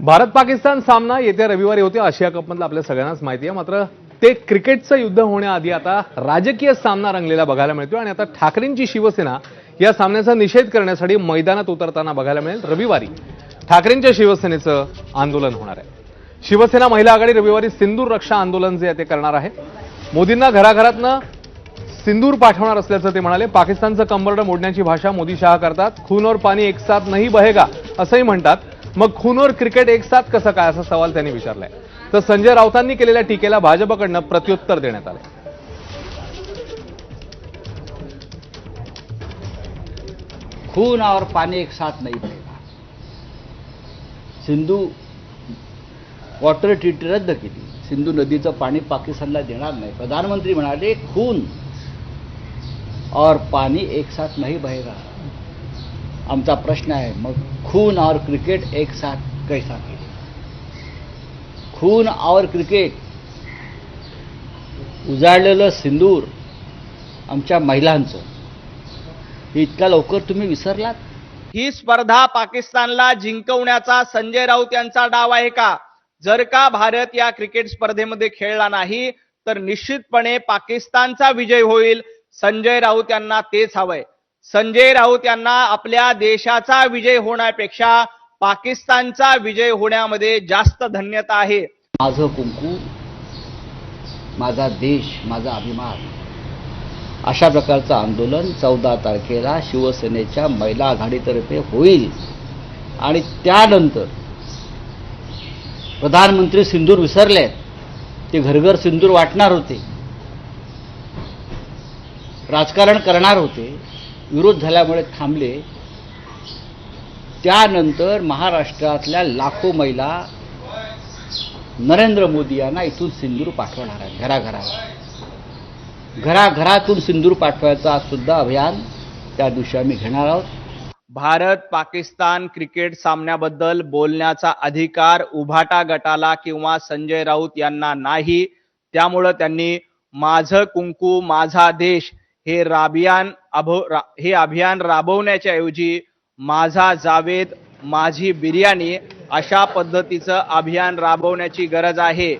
भारत पाकिस्तान सामना येत्या रविवारी होते. आशिया कपमधलं आपल्या सगळ्यांनाच माहिती आहे. मात्र ते क्रिकेटचं युद्ध होण्याआधी आता राजकीय सामना रंगलेला बघायला मिळतो आणि आता ठाकरेंची शिवसेना या सामन्याचा निषेध करण्यासाठी मैदानात उतरताना बघायला मिळेल रविवारी. ठाकरेंच्या शिवसेनेचं आंदोलन होणार आहे. शिवसेना महिला आघाडी रविवारी सिंदूर रक्षा आंदोलन जे आहे ते करणार आहे. मोदींना घराघरातनं सिंदूर पाठवणार असल्याचं ते म्हणाले. पाकिस्तानचं कंबरडं मोडण्याची भाषा मोदी शाह करतात. खून और पाणी एक साथ नाही बहेगा. असंही म्हणतात. मग खूनवर क्रिकेट एक साथ कसं काय? असा सवाल त्यांनी विचारलाय. तर संजय राऊतांनी केलेल्या टीकेला भाजपकडनं प्रत्युत्तर देण्यात आलं खून और पानी एक साथ नहीं बहेगा सिंधू वॉटर ट्रीटी रद्द केली. सिंधू नदीचं पाणी पाकिस्तानला देणार नाही. प्रधानमंत्री म्हणाले खून और पाणी एक साथ नाही बहेगा। आमचा प्रश्न आहे मग खून और क्रिकेट एक साथ कैसा केले खून और क्रिकेट उजाळलेलं सिंदूर आमच्या महिलांचं. हे इतक्या लवकर तुम्ही विसरलात? ही स्पर्धा पाकिस्तानला जिंकवण्याचा संजय राऊत यांचा डाव आहे का? जर का भारत या क्रिकेट स्पर्धेमध्ये खेळला नाही तर निश्चितपणे पाकिस्तानचा विजय होईल. संजय राऊत यांना तेच हवंय. संजय राऊत यांना आपल्या देशाचा विजय होण्यापेक्षा पाकिस्तानचा विजय होण्यामध्ये जास्त धन्यता आहे. माझं कुंकू माझा देश माझा अभिमान. अशा प्रकारचं आंदोलन चौदा तारखेला शिवसेनेच्या महिला आघाडीतर्फे होईल. आणि त्यानंतर प्रधानमंत्री सिंदूर विसरले ते घरघर सिंदूर वाटणार होते. राजकारण करणार होते. विरोध झाल्यामुळे थांबले. त्यानंतर महाराष्ट्रातल्या लाखो महिला नरेंद्र मोदी यांना इथून सिंदूर पाठवणार आहेत घराघराला घराघरातून सिंदूर पाठवायचा सुद्धा अभियान त्या दिवशी आम्ही घेणार आहोत. भारत पाकिस्तान क्रिकेट सामन्याबद्दल बोलण्याचा अधिकार उभाटा गटाला किंवा संजय राऊत यांना नाही. त्यामुळं त्यांनी माझं कुंकू माझा देश हे राबियान अभो रा- हे अभियान राबवण्याच्या ऐवजी माझा जावेद माझी बिर्याणी अशा पद्धतीचं अभियान राबवण्याची गरज आहे.